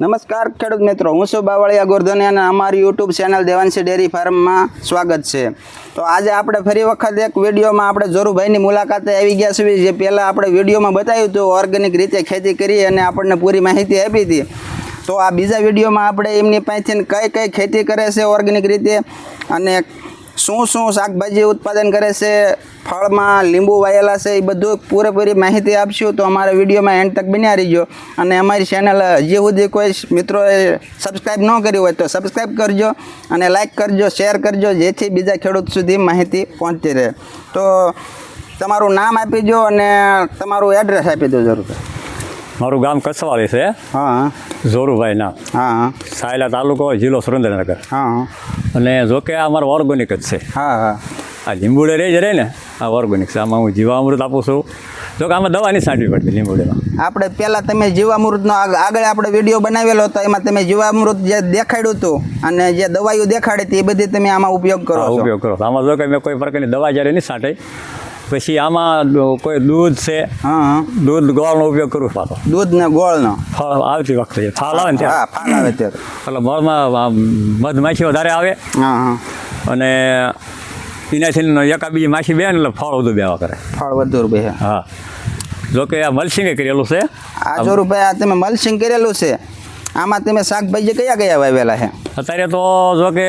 નમસ્કાર, ખેડૂત મિત્રો. હું છું બાવળિયા ગોરધની અને અમારી યુટ્યુબ ચેનલ દેવાંશી ડેરી ફાર્મમાં સ્વાગત છે. તો આજે આપણે ફરી વખત એક વિડીયોમાં આપણે જોરુભાઈની મુલાકાતે આવી ગયા છીએ. જે પહેલાં આપણે વિડીયોમાં બતાવ્યું હતું ઓર્ગેનિક રીતે ખેતી કરી અને આપણને પૂરી માહિતી આપી હતી. તો આ બીજા વિડીયોમાં આપણે એમની પાસેથી કઈ કઈ ખેતી કરે છે ઓર્ગેનિક રીતે અને શું શું શાકભાજી ઉત્પાદન કરે છે, ફળમાં લીંબુ વાયેલા છે, એ બધું પૂરેપૂરી માહિતી આપશું તો અમારા વિડીયોમાં એન્ડ તક બન્યા રહીજો. અને અમારી ચેનલ હજી સુધી કોઈ મિત્રોએ સબસ્ક્રાઈબ ન કરી હોય તો સબસ્ક્રાઈબ કરજો અને લાઈક કરજો શેર કરજો, જેથી બીજા ખેડૂત સુધી માહિતી પહોંચતી રહે. તો તમારું નામ આપી દો અને તમારું એડ્રેસ આપી દો જરૂર. મારું ગામ કસવાળી છે. હા. જોરુભાઈ ના હા. સાયલા તાલુકો જિલ્લો સુરેન્દ્રનગર. હા. અને જોકે આ અમારું ઓર્ગેનિક જ છે. હા હા. આ લીંબુડે રહી જ રહે ને આ ઓર્ગેનિક છે. આમાં હું જીવામૃત આપું છું. જો કે આમાં દવા નહીં છાંટવી પડતી લીંબુડેમાં. આપણે પહેલાં તમે જીવામૃતનો આગ- આગળ આપણે વીડિયો બનાવેલો હતો એમાં તમે જીવામૃત જે દેખાડ્યું હતું અને જે દવાઈઓ દેખાડી હતી એ બધી તમે આમાં ઉપયોગ કરો ઉપયોગ કરો. આમાં જો કે મેં કોઈ પ્રકારની દવા જ્યારે નહીં છાંટાઈ પછી આમાં કોઈ દૂધ છે દૂધ ગોળનો ઉપયોગ કરું પાછો. દૂધ ને ગોળનો? ફળ આવતી વખતે ફાલ આવે ને ત્યાં ફાલ આવે ત્યારે. એટલે મળમાં મધમાખી વધારે આવે. હા હા. અને એનાથી એકા બીજી માછી બે ને એટલે ફળ વધુ બેવા કરે. ફળ વધુ બે હા. જો કે આ મલસિંગે કરેલું છે. આ જો આ તમે મલસિંગ કરેલું છે આમાં તમે શાકભાજી કયા કયા વાવેલા છે? અત્યારે તો જો કે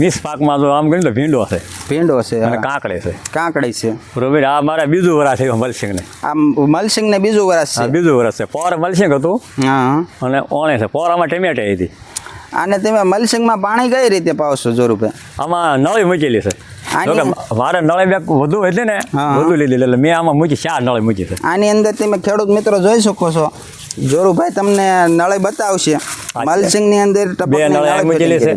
મિસ પાકમાં જો આમ ગણી તો ભીંડો છે ભીંડો છે અને કાંકડે છે. કાંકડી છે. બરોબર આ મારા બીજું વરસ છે મલસિંગને. આ મલસિંગ ને બીજું વરસ છે. બીજું વરસ છે. પોર મલસિંગ હતું હા. અને ઓણે છે. પોરામાં ટમેટા હતી. અને તમે મલસિંગમાં પાણી કઈ રીતે પાવશો જોરુભાઈ આમાં નળી મૂકેલી છે. જો મારે નળે બે વધુ હતી ને વધુ લીધી એટલે મેં આમાં મૂકી ચાર નળી મૂકી છે. આની અંદર તમે ખેડૂત મિત્રો જોઈ શકો છો. જોરુભાઈ તમને નળી બતાવશે. મલસિંગની અંદર બે નળે મૂકેલી છે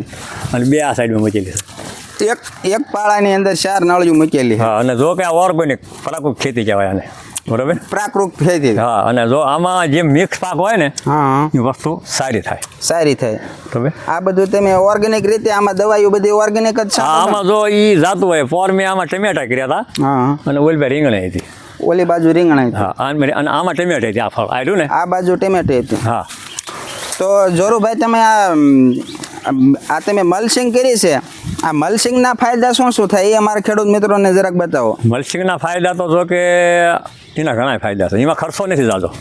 અને બે આ સાઈડમાં મૂકેલી છે. એક એક પાળાની અંદર ચાર નળિયું મૂકેલી હા અને જો કે આ ઓર્ગેનિક પ્રાકૃતિક ખેતી કહેવાય આને. બરોબર? પ્રાકૃત ખેતી. હા અને જો આમાં જે મિક્સ પાક હોય ને હા. એ વસ્તુ સારી થાય. સારી થાય. બરોબર? આ બધું તમે ઓર્ગેનિક રીતે આમાં દવાઈઓ બધી ઓર્ગેનિક જ છે? આમાં જો એ જાતું હોય ફોર્મે આમાં ટમેટા કર્યા હતા હા. અને ઓલબે રીંગણ હતી. ઓલી બાજુ રીંગણા હા આન- અને આમાં ટમેટા હતી આ ફળ. આવ્યું ને? આ બાજુ ટમેટા હતી. હા. તો જોરુભાઈ તમે આ આ તમે મલસિંગ કરી છે. આ મલસિંગના ફાયદા શું શું થાય એ અમારા ખેડૂત મિત્રોને જરાક બતાવો. મલસિંગના ફાયદા તો જો કે એના ઘણા ફાયદા છે. એમાં ખર્ચો નથી થતો.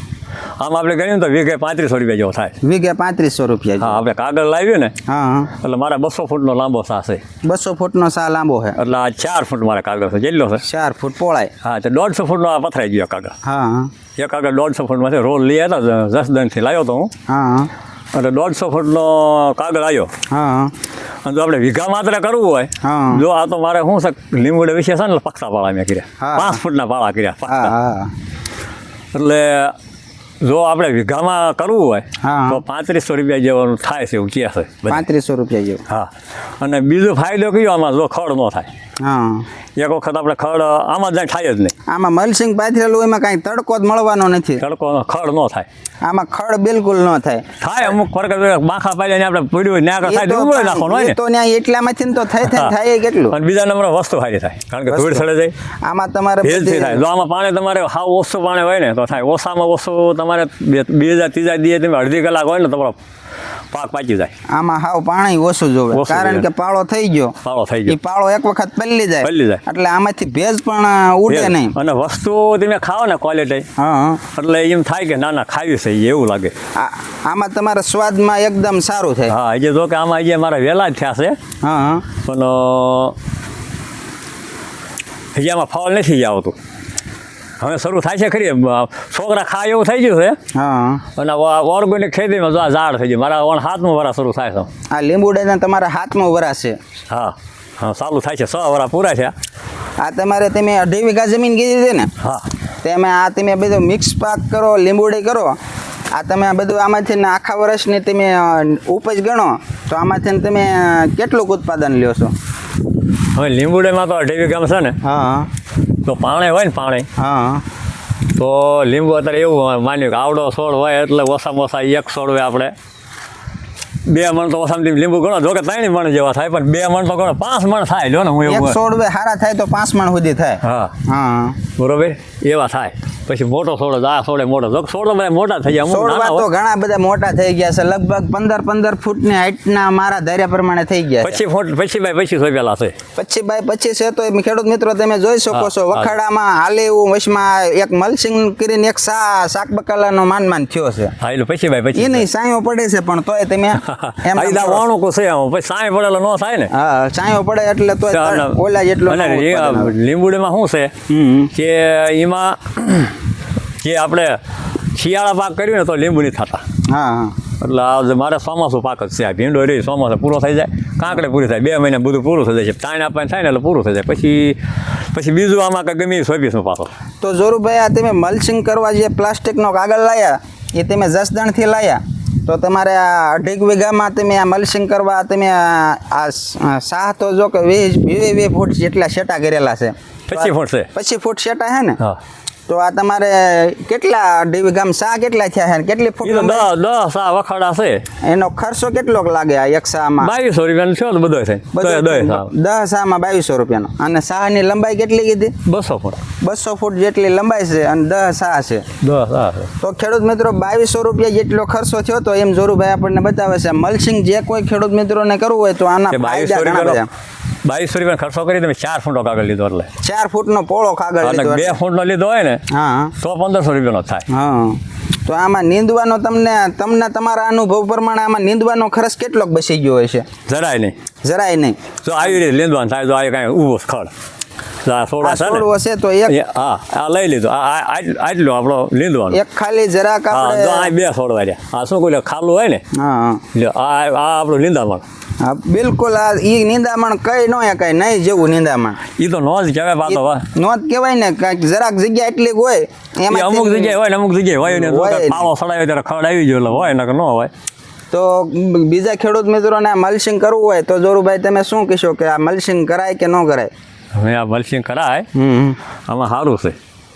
આમ આપણે ગણીએ તો વીઘે પાંત્રીસો રૂપિયા જેવો થાય. વીઘે પાંત્રીસો રૂપિયા હા આપણે કાગળ લાવ્યું ને હા એટલે મારા બસો ફૂટનો લાંબો સા છે. બસો ફૂટનો સા લાંબો છે. એટલે આ ચાર ફૂટ મારા કાગળ છે. જેટલો છે. ચાર ફૂટ પોળાય હા તો દોઢસો ફૂટનો આ પથરાઈ ગયો કાગળ. હા એક કાગળ દોઢસો ફૂટમાંથી રોલ લઈ દસ જસદનથી લાવ્યો તો હા હા. એટલે દોઢસો ફૂટનો કાગળ આવ્યો. હા. અને જો આપણે વીઘા માત્ર કરવું હોય જો આ તો મારે શું છે લીંબુડે વિશે છે ને પક્ષા પાળા મેં કર્યા. પાંચ ફૂટના પાળા કર્યા એટલે જો આપણે વીઘામાં કરવું હોય તો પાંત્રીસો રૂપિયા જેવાનું થાય છે એવું કહે છે. પાંત્રીસો રૂપિયા જેવું. હા. અને બીજો ફાયદો કયો આમાં જો ખડ ન થાય. એક વખત આપણે ખડ આમાં જાય થાય જ નહીં. આમાં મલસિંગ પાથરેલું એમાં કાંઈ તડકો જ મળવાનો નથી. તડકો ખડ ન થાય. આમાં ખડ બિલકુલ ન થાય. થાય અમુક ફરક બાખા પાડ્યા આપણે પડ્યું ત્યાં થાય ડુંગળો નાખવાનું હોય તો ત્યાં એટલામાંથી ને તો થાય થાય થાય કેટલું? અને બીજા નંબર વસ્તુ હારી થાય કારણ કે ધૂળ સડે જાય આમાં તમારે ભેજથી થાય. જો આમાં પાણી તમારે હાવ ઓછું પાણી હોય ને તો થાય. ઓછામાં ઓછું તમારે બે બીજા ત્રીજા દિવસ તમે અડધી કલાક હોય ને તમારો પાક પાકી જાય. આમાં હાવ પાણી ઓછું જોવે. કારણ કે પાળો થઈ ગયો. પાળો થઈ ગયો. પાળો એક વખત પલ્લી જાય. પલ્લી જાય. એટલે આમાંથી ભેજ પણ ઉડે નહીં. અને વસ્તુ તમે ખાઓ ને ક્વોલિટી હા. એટલે એમ થાય કે ના ના ખાવી છે એવું લાગે. આ- આમાં તમારા સ્વાદમાં એકદમ સારું થાય. હા હજી જો કે આમાં જે મારા વેલા જ થયા છે. હા પણ હજી આમાં ફળ નથી આવતું. હવે શરૂ થાય છે ખરી. છોકરા ખાય એવું થઈ ગયું છે. હા. અને ઓર્ગેનિક ખેતીમાં જો આ ઝાડ થઈ ગયું. મારા ઓણ હાથમાં વરા શરૂ થાય છે. આ લીંબુડાના તમારા હાથમાં વરા છે. હા. હા ચાલુ થાય છે. સો વરા પૂરા છે. આ તમારે તમે અઢી વીઘા જમીન કીધી છે ને? હા. તમે આ તમે બધું મિક્સ પાક કરો લીંબુડી કરો. આ તમે આ બધું આમાંથી ને આખા વર્ષની તમે ઉપજ ગણો તો આમાંથી તમે કેટલું ઉત્પાદન લ્યો છો? હવે લીંબુડીમાં તો અઢી વીઘામાં છે ને? હા. તો પાણી હોય ને પાણી? હા. તો લીંબુ અત્યારે એવું માન્યું કે આવડો છોડ હોય એટલે ઓછામાં ઓછા એક છોડ હોય આપણે. બે મણ તો ઓછામાં લીંબુ ગણો જો કે ત્રણ મણ જેવા થાય પણ બે મણ તો ગણો પાંચ મણ થાય જો ને હું એવું છોડ હારા થાય તો પાંચ મણ સુધી થાય. હા. હા. બરોબર? એવા થાય. પછી મોટો છોડો તો આ છોડે મોટો જો છોડો બધા મોટા થઈ ગયા. છોડવા તો ઘણા બધા મોટા થઈ ગયા છે. લગભગ પંદર પંદર ફૂટની હાઇટના મારા ધાર્યા પ્રમાણે થઈ ગયા પછી ફૂટ પછી ભાઈ પછી સોંપેલા છે. પછી બાય પછી છે તો ખેડૂત મિત્રો તમે જોઈ શકો છો. વખાડામાં હાલે એવું વચમાં એક મલસિંગ કરીને એક સા શાક બકાલાનો માન માન થયો છે. હા એટલે પછી ભાઈ પછી એ નહીં સાયો પડે છે પણ તોય તમે એમ આ વાણું કો છે આમ. પછી સાંય પડેલો ન થાય ને. હા સાયો પડે એટલે તોય ઓલા જેટલો. લીંબુડીમાં શું છે? કે એમાં જે આપણે શિયાળા પાક કર્યું ને તો લીંબુ નહીં થતા. હા હા. એટલે આ જે મારે ચોમાસું પાક જ છે આ ભીંડો રહી ચોમાસું પૂરો થઈ જાય કાંકડે પૂરી થાય બે મહિને બધું પૂરું થઈ જાય છે તાણ આપણને થાય ને એટલે પૂરું થઈ જાય. પછી પછી બીજું આમાં કંઈ ગમે સોંપીશું પાછો. તો જોરુભાઈ આ તમે મલ્સિંગ કરવા જે પ્લાસ્ટિકનો કાગળ લાયા એ તમે જસદણથી લાયા તો તમારે આ અઢીક વીઘામાં તમે આ મલ્સિંગ કરવા તમે આ સાહ તો જો કે વીસ વીસ ફૂટ જેટલા શેટા કરેલા છે. પચીસ ફૂટ છે પચીસ ફૂટ શેટા છે ને? તો આ તમારે કેટલા અઢી સા કેટલા થયા છે કેટલી ફૂટ લંબાઈ? દસ આ વખાડા છે. એનો ખર્ચો કેટલો લાગે આ એક સામાં? બાવીસો રૂપિયાનો છે. બધો છે. દસ સામાં બાવીસો રૂપિયાનો. અને સાહની લંબાઈ કેટલી કીધી? બસો ફૂટ. બસો ફૂટ જેટલી લંબાઈ છે અને દસ સા છે. તો ખેડૂત મિત્રો બાવીસો રૂપિયા જેટલો ખર્ચો થયો તો એમ જોરુભાઈ આપણને બતાવે છે મલસિંગ જે કોઈ ખેડૂત મિત્રોને કરવું હોય તો આના ફાયદા ઘણા બધા. બાવીસો રૂપિયા ખર્ચો કરી તમે ચાર ફૂટનો કાગળ લીધો એટલે. ચાર ફૂટનો પોળો કાગળ અને લીધો બે ફૂટનો લીધો હોય ને હા. તો પંદરસો રૂપિયાનો થાય. હા. તો આમાં નીંદવાનો તમને તમને તમારા અનુભવ પ્રમાણે આમાં નીંદવાનો ખર્ચ કેટલોક બસી ગયો હશે જરાય નહીં. જરાય નહીં. જો આવી રીતે લેંદવાનું થાય તો આ કાંઈ ઊભો ખડ. આ આ છે ને. છે તો એક હા આ લઈ લીધો. આ આ- આ- આપણો લીંદવાનું. એક ખાલી જરાક આ બે છોડવા રહ્યા આ શું કોઈ ખાલું હોય ને? હા આ આ આપણું લીંદામણ. હા બિલકુલ આ ઈ નિંદામણ કઈ ન કઈ નહીં જેવું નિંદામણ. એ તો નોંધ કહેવાય પાતો નોંધ કહેવાય ને કાંઈક જરાક જગ્યા એટલી હોય એમાં અમુક જગ્યાએ હોય ને અમુક જગ્યાએ હોય ને પાવો સડાવ્યો ત્યારે ખડ આવી ગયો એટલે હોય ને કે ન હોય. તો બીજા ખેડૂત મિત્રોને મલ્સિંગ કરવું હોય તો જોરુભાઈ તમે શું કહેશો કે આ મલ્સિંગ કરાય કે ન કરાય? હવે આ મલસિંગ કરાય હમ. આમાં સારું છે.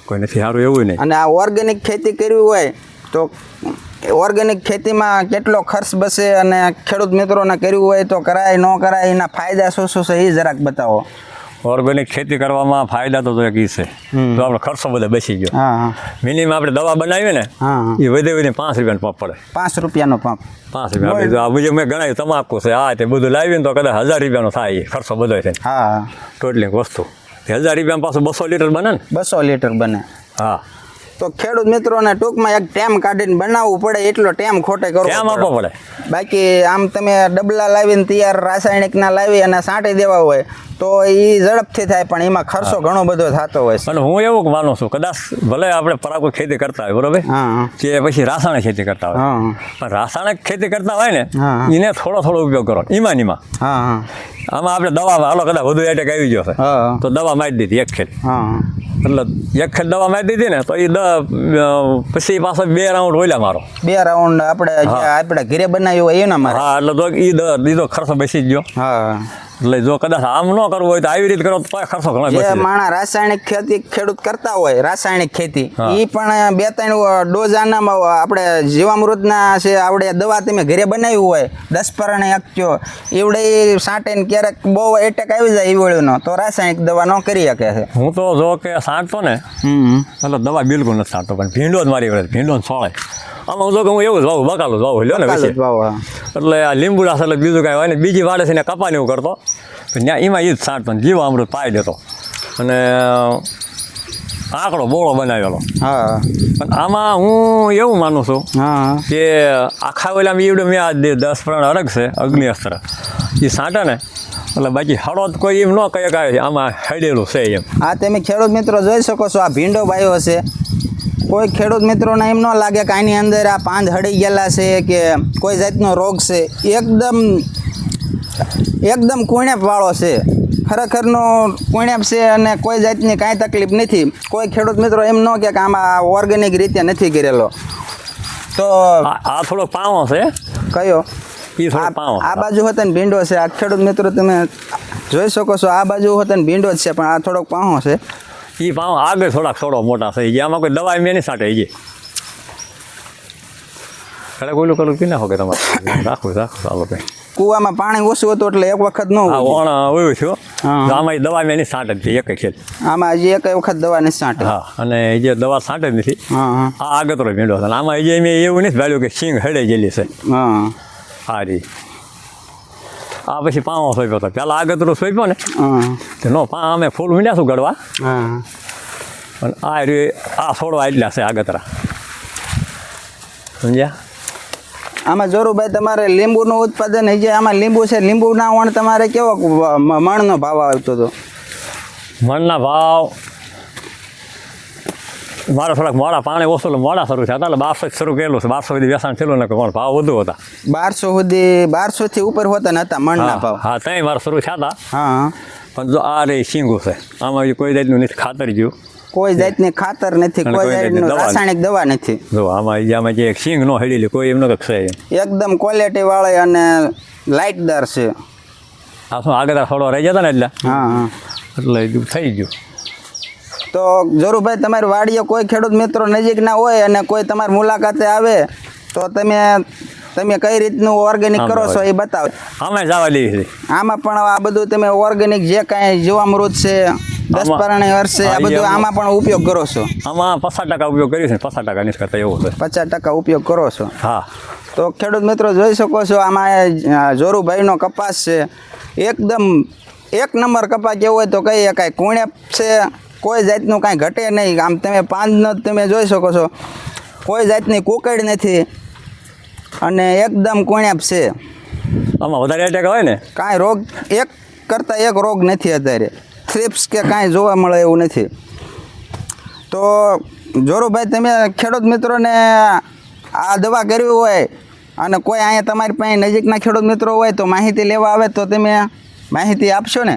કોઈ નથી સારું એવું નહીં. અને આ ઓર્ગેનિક ખેતી કરવી હોય તો ઓર્ગેનિક ખેતીમાં કેટલો ખર્ચ બસે અને ખેડૂત મિત્રોને કર્યું હોય તો કરાય ન કરાય એના ફાયદા શું શું છે એ જરાક બતાવો. ઓર્ગેનિક ખેતી કરવામાં ફાયદા તો એક છે. તો આપણે ખર્ચો બધો બેસી ગયો. મિનિમમ આપણે દવા બનાવીએ ને એ વધે વધે પાંચ રૂપિયાનો પંપ પડે. પાંચ રૂપિયાનો પંપ. પાંચ રૂપિયા. આ બીજું મેં ગણાયું તમાકુ છે આ તે બધું લાવીએ ને તો કદાચ હજાર રૂપિયાનો થાય એ ખર્ચો બધો છે. ટોટલી વસ્તુ. હજાર રૂપિયામાં પાછું બસો લીટર બને ને? બસો લીટર બને. હા. તો ખેડૂત મિત્રોને ટૂંકમાં એક ટેમ કાઢીને બનાવવું પડે એટલો ટેમ ખોટે કરવો ટેમ. આપવો પડે. બાકી આમ તમે ડબલા લાવીને તૈયાર રાસાયણિકના લાવી અને સાંટી દેવા હોય તો એ ઝડપથી થાય પણ એમાં ખર્ચો ઘણો બધો થતો હોય અને હું એવું માનું છું કદાચ ભલે આપણે પરાગો ખેતી કરતા હોય બરોબર? કે પછી રાસાયણિક ખેતી કરતા હોય. હા પણ રાસાયણિક ખેતી કરતા હોય ને એને થોડો થોડો ઉપયોગ કરો હા હા. આમાં આપણે દવા હાલો કદાચ વધુ એટેક આવી ગયો છે તો દવા મારી દીધી એક ખેત હા એટલે એક ખેત દવા મારી દીધી ને તો એ દ પછી પાછો બે રાઉન્ડ ઓલ્યા મારો. બે રાઉન્ડ આપણે આપણે ઘરે બનાવ્યું હોય એના મારે. હા એટલે તો એ દીધો ખર્ચો બેસી જ ગયો. હા. એટલે જો કદાચ આમ ન કરવું હોય તો આવી રીતે કરો તો ખર્ચો ઘણો જે માણા રાસાયણિક ખેતી ખેડૂત કરતા હોય રાસાયણિક ખેતી. એ પણ બે ત્રણ ડોઝ આનામાં આપણે જીવામૃતના છે આપણે દવા તમે ઘરે બનાવી હોય દસ પરણે અક્યો એવડે સાંટીને ક્યારેક બહુ એટેક આવી જાય ઈવળીનો તો રાસાયણિક દવા ન કરી શકે છે. હું તો જો કે સાંટતો ને એટલે દવા બિલકુલ નથી સાંટતો પણ ભીંડો જ મારી વળે ભીંડો સોળે આમાં હું જો કે હું એવું જ વાવું બકાલું જ વાવું લ્યો ને પછી. એટલે આ લીંબુડા એટલે બીજું કાંઈ હોય ને બીજી વાડે છે ને કપાને એવું કરતો. ત્યાં એમાં એ જ પણ જીવા અમૃત પાઈ દેતો. અને આંકડો બોળો બનાવેલો. હા. પણ આમાં હું એવું માનું છું કે આખા વેલા ઈવડે મેં આ દસ પ્રણ અડગ છે અગ્નિ અસ્ત્ર એ સાંટે ને. એટલે બાકી હળોદ કોઈ એમ ન કહે કે આમાં હેડેલું છે એમ. આ તમે ખેડૂત મિત્રો જોઈ શકો છો આ ભીંડો બાયો છે કોઈ ખેડૂત મિત્રોને એમ ન લાગે કે આની અંદર આ પાંદ હળી ગયેલા છે કે કોઈ જાતનો રોગ છે. એકદમ એકદમ કુણેપવાળો છે. ખરેખરનો કુણેપ છે અને કોઈ જાતની કાંઈ તકલીફ નથી. કોઈ ખેડૂત મિત્રો એમ ન કે આમાં ઓર્ગેનિક રીતે નથી કરેલો. તો આ થોડો પાવો છે. કયો? આ બાજુ હતો ને ભીંડો છે. આ ખેડૂત મિત્રો તમે જોઈ શકો છો આ બાજુ હતો ને ભીંડો જ છે પણ આ થોડોક પાહો છે. એ પાવો આગળ થોડાક થોડો મોટા થઈ ગયા. આમાં કોઈ દવા મેં નહીં સાંટે એ ખડે કોઈલું કલું પી નાખો કે તમારે? રાખો રાખો ચાલો કંઈ કૂવામાં પાણી ઓછું હતું એટલે એક વખત નો ઓણ આવ્યું છે આમાં દવા મેં એની સાંટ જ એક છે. આમાં હજી એક વખત દવા નથી સાંટ હા અને જે દવા સાંટ જ નથી આ આગતરો મેળવ્યો આમાં હજી મેં એવું નથી ભાડ્યું કે સિંગ હડે જેલી છે. હા. સારી આ પછી પાવો સોંપ્યો હતો પહેલાં આગતરો સોંપ્યો ને તો નો પા અમે ફૂલ મીડ્યા છું ગળવા. હા. અને આ રે આ છોડવા એટલા છે આગતરા. સમજ્યા? આમાં જોરુભાઈ તમારે લીંબુનું ઉત્પાદન હજી આમાં લીંબુ છે લીંબુના વણ તમારે કેવો મણનો ભાવ આવતો હતો મણના ભાવ મારે થોડાક મોડા પાણી ઓછું એટલે મોડા શરૂ થયા હતા એટલે બારસો શરૂ કરેલું છે. બારસો સુધી વેચાણ થયેલું ને પણ ભાવ વધુ હતા. બારસો સુધી બારસો થી ઉપર હોતા નતા મણના હા ભાવ. હા ત્યાં મારા શરૂ થયા હતા હા. પણ જો આ રે શીંગું છે આમાં કોઈ જાતનું નથી ખાતર ગયું. કોઈ જાતની ખાતર નથી કોઈ જાતની રાસાયણિક દવા નથી. જો આમાં આમાં જે એક શીંગ નો હેડેલી કોઈ એમનો એમ. એકદમ ક્વોલિટી વાળી અને લાઇટદાર છે. આ શું આગળ થોડો રહી જતા ને એટલે? હા એટલે થઈ ગયું. તો જરૂરભાઈ તમારી વાડીએ કોઈ ખેડૂત મિત્રો નજીકના હોય અને કોઈ તમારી મુલાકાતે આવે તો તમે તમે કઈ રીતનું ઓર્ગેનિક કરો છો એ બતાવો. અમે જવા દઈએ છીએ આમાં પણ આ બધું તમે ઓર્ગેનિક જે કાંઈ જીવામૃત છે દસ પરણે વર્ષે આ બધું આમાં- આમાં પણ ઉપયોગ કરો છો? આમાં પચાસ ટકા ઉપયોગ કર્યો છે પચાસ ટકા નથી કરતા એવું છે. પચાસ ટકા ઉપયોગ કરો છો? હા. તો ખેડૂત મિત્રો જોઈ શકો છો આમાં જોરુભાઈનો કપાસ છે એકદમ એક નંબર કપાસ કેવો હોય તો કહીએ કાંઈ કુણેપ છે કોઈ જાતનું કાંઈ ઘટે નહીં. આમ તમે પાંચનો તમે જોઈ શકો છો. કોઈ જાતની કુકડ નથી અને એકદમ કોણ્યાપ છે. આમાં વધારે એટેક હોય ને? કાંઈ રોગ એક કરતાં એક રોગ નથી અત્યારે. થ્રિપ્સ કે કાંઈ જોવા મળે એવું નથી. તો જોરુભાઈ તમે ખેડૂત મિત્રોને આ દવા કરવી હોય અને કોઈ અહીંયા તમારી પાસે નજીકના ખેડૂત મિત્રો હોય તો માહિતી લેવા આવે તો તમે માહિતી આપશો ને?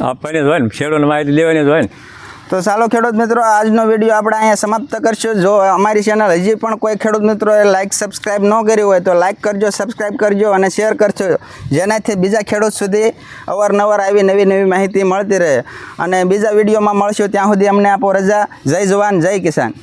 આપવાની જ હોય ને. ખેડૂતને માહિતી લેવાની જ હોય ને. તો ચાલો ખેડૂત મિત્રો, આજનો વીડિયો આપણે અહીંયા સમાપ્ત કરશું. જો અમારી ચેનલ હજી પણ કોઈ ખેડૂત મિત્રોએ લાઇક સબસ્ક્રાઇબ ન કર્યું હોય તો લાઇક કરજો સબસ્ક્રાઇબ કરજો અને શેર કરજો. જેનાથી બીજા ખેડૂત સુધી અવારનવાર આવી નવી નવી માહિતી મળતી રહે. અને બીજા વિડીયોમાં મળશું ત્યાં સુધી અમને આપો રજા. જય જવાન, જય કિસાન.